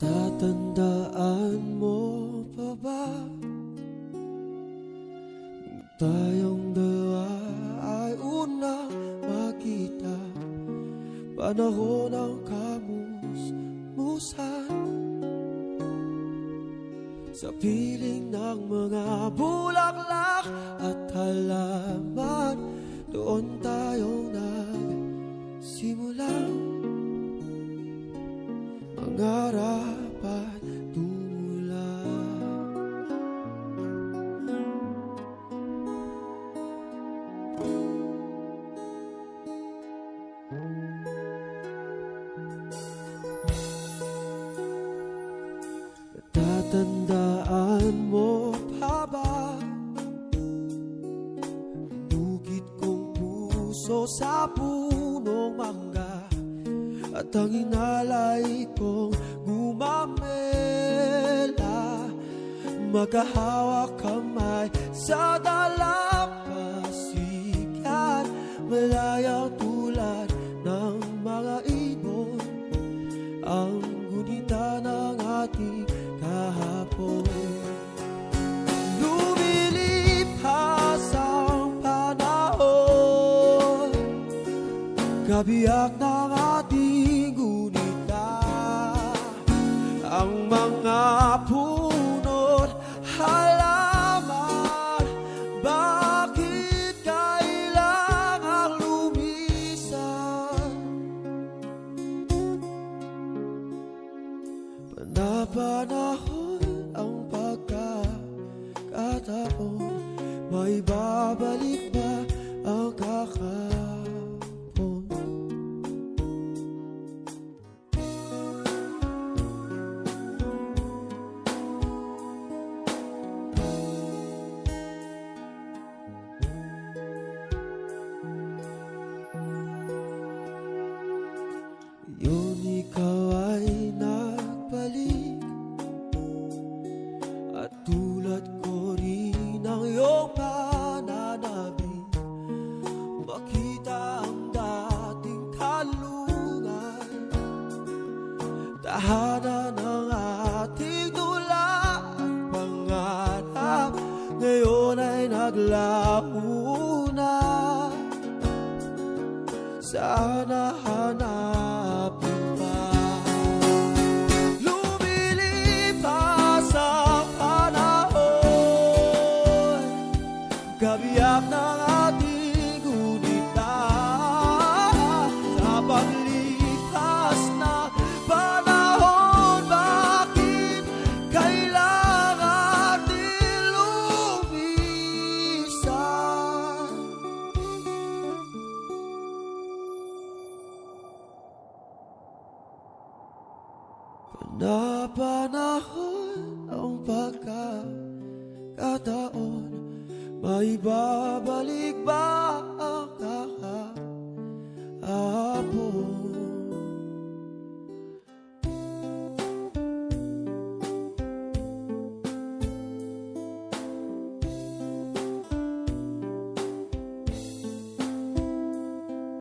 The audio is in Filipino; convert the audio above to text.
Natatandaan mo pa ba? Tayong dalawa ay unang makita. Panahon ng kamus-musan Sa piling ng mga bulaklak Mangarap at tumulong Natatandaan mo pa ba? Bukit kong puso sa punong mangga At ang inalay kong gumamela Magkahawak kamay sa dalampasigan Malayang tulad ng mga ibon. Ang gunita ng ating kahapon. Lumilipas ang panahon. Kabiyak ng Ang mga punot halaman Bakit kailangang lumisan Panapanahon ang pagkakataon May babalik ba ang kakapon? At tulad ko rin ang iyong pananabik Makita ang dating kalungan. Tahanan ng ating dula at pangarap Ngayon ay naglaho na sana hanapin Kabiyak ng ating gunita Sa na panahon. Bakit kailangan ang pagkakataon ay babalik ba ang kakahapon?